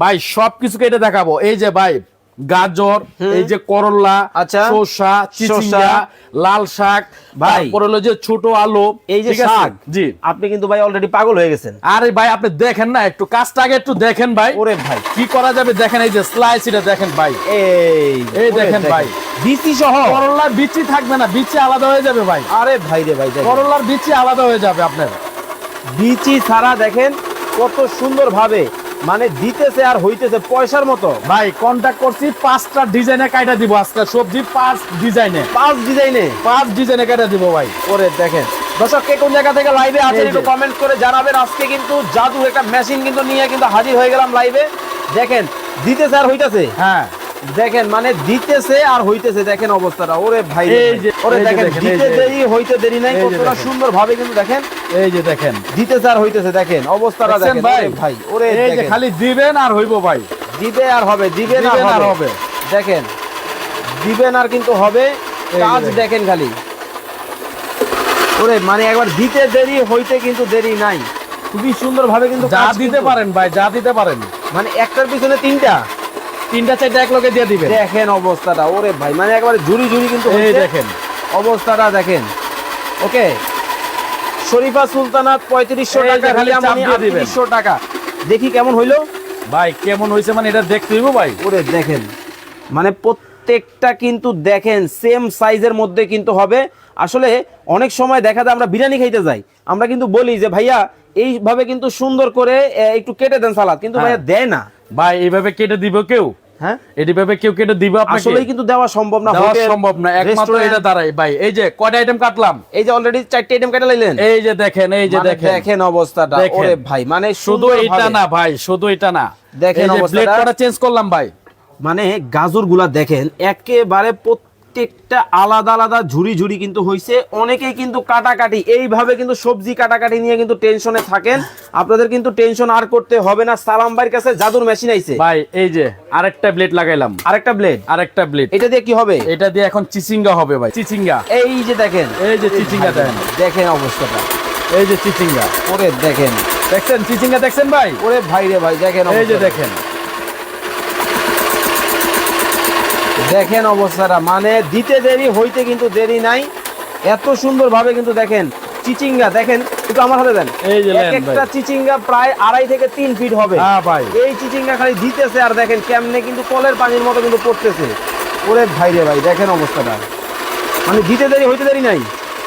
ভাই সবকিছু কেটে দেখাবো। এই যে ভাই গাজর এই যে করলা আচ্ছা। শসা চিচিঙ্গা লাল শাক ভাই। হলো যে ছোট আলু এই যে শাক জি। আপনি কিন্তু ভাই অলরেডি পাগল হয়ে গেছেন। আরে ভাই আপনি দেখেন না একটু কাজটা আগে একটু দেখেন ভাই। ওরে ভাই। কি করা যাবে দেখেন এই যে স্লাইস এটা দেখেন ভাই। এই এই দেখেন ভাই। বিসি সহ? করলার বিচি থাকবে না বিচি আলাদা হয়ে যাবে ভাই। আরে ভাই রে ভাই। করলার বিচি আলাদা হয়ে যাবে আপনার। বিচি ছাড়া দেখেন কত সুন্দর ভাবে মানে দিতেছে আর হইতেছে পয়সার মতো। ভাই কন্ট্যাক্ট করছি পাঁচটা ডিজাইনে কাইটা দিব আজকে সবজি পাঁচ ডিজাইনে। পাঁচ ডিজাইনে? পাঁচ ডিজাইনে কাইটা দিব ভাই। ওরে দেখেন। দর্শক কে কোন জায়গা থেকে লাইভে আছেন একটু কমেন্ট করে জানাবেন। আজকে কিন্তু জাদু একটা মেশিন কিন্তু নিয়ে কিন্তু হাজির হয়ে গেলাম লাইভে দেখেন দিতেছে আর হইতেছে। হ্যাঁ। দেখেন মানে দিতেছে আর হইতেছে দেখেন অবস্থাটা। ওরে ভাই ওরে দেখেন দেখেন, দিতে দেরি হইতে দেরি নাই কতটা সুন্দর ভাবে কিন্তু দেখেন। এই যে দেখেন। দিতেছে আর হইতেছে দেখেন অবস্থাটা দেখেন। ভাই? ভাই ওরে এই যে খালি দিবেন আর হইব ভাই। দিবে আর হবে দিবেন আর হবে। দেখেন দিবেন আর কিন্তু হবে। কাজ। দেখেন। খালি। ওরে মানে একবার দিতে দেরি হইতে কিন্তু দেরি নাই। খুবই সুন্দর ভাবে কিন্তু যা দিতে পারেন ভাই যা দিতে পারেন। মানে একটার পিছনে তিনটা। তিনটা চারটা এক লগে দিয়ে দিবেন। দেখেন অবস্থাটা ওরে ভাই মানে একবারে ঝুরি ঝুরি কিন্তু এই দেখেন। অবস্থাটা দেখেন। ওকে? শরীফা সুলতানাত পঁয়ত্রিশশো টাকা খালি। আটত্রিশশো টাকা। দেখি কেমন হইল? ভাই কেমন হয়েছে মানে এটা দেখতে হইব ভাই। ওরে দেখেন মানে প্রত্যেকটা কিন্তু দেখেন সেম সাইজের মধ্যে কিন্তু হবে। আসলে অনেক সময় দেখা যায় আমরা বিরিয়ানি খাইতে যাই। আমরা কিন্তু বলি যে ভাইয়া এইভাবে কিন্তু সুন্দর করে একটু কেটে দেন সালাদ। কিন্তু হ্যাঁ। ভাইয়া দেয় না। ভাই এইভাবে কেটে দিব কেউ? হ্যাঁ? এইভাবে কেউ কেটে দিব আপনাকে? আসলেই কিন্তু দেওয়া সম্ভব না দেওয়া সম্ভব না একমাত্র এটা দাঁড়াই ভাই এই যে কয়টা আইটেম কাটলাম? এই যে অলরেডি চারটে আইটেম কেটে লাইলেন এই যে দেখেন এই যে মানে দেখেন। দেখেন অবস্থাটা। দেখেন। ওরে ভাই মানে শুধু এটা না ভাই শুধু এটা না। দেখেন এই অবস্থাটা। ব্লেড চেঞ্জ করলাম ভাই? মানে গাজরগুলা দেখেন একেবারে প্রত্যেকটা আলাদা আলাদা ঝুড়ি ঝুড়ি কিন্তু হয়েছে অনেকেই কিন্তু কাটাকাটি এইভাবে কিন্তু সবজি কাটাকাটি নিয়ে কিন্তু টেনশনে থাকেন। আপনাদের কিন্তু টেনশন আর করতে হবে না। সালাম ভাইয়ের কাছে জাদুর মেশিন আইছে। ভাই এই যে আরেকটা ব্লেড লাগাইলাম। আরেকটা ব্লেড আরেকটা ব্লেড এটা দিয়ে কি হবে? এটা দিয়ে এখন চিচিঙ্গা হবে ভাই চিচিঙ্গা। এই যে দেখেন। এই যে চিচিঙ্গা দেখেন দেখেন অবস্থাটা। এই যে চিচিঙ্গা। ওরে দেখেন। দেখছেন? চিচিঙ্গা দেখছেন ভাই? ওরে ভাই রে ভাই দেখেন এই যে দেখেন। দেখেন অবস্থাটা। মানে দিতে দেরি হইতে কিন্তু দেরি নাই। এত সুন্দর ভাবে কিন্তু দেখেন চিচিঙ্গা। দেখেন একটু আমার হাতে দেন। এই যে একটা চিচিঙ্গা প্রায় আড়াই থেকে তিন ফিট হবে। হ্যাঁ ভাই। এই চিচিঙ্গা খালি দিতেছে আর দেখেন কেমনে কিন্তু কলের পানির মতো কিন্তু পড়তেছে। ওরে ভাই রে ভাই দেখেন অবস্থাটা। মানে দিতে দেরি হইতে দেরি নাই।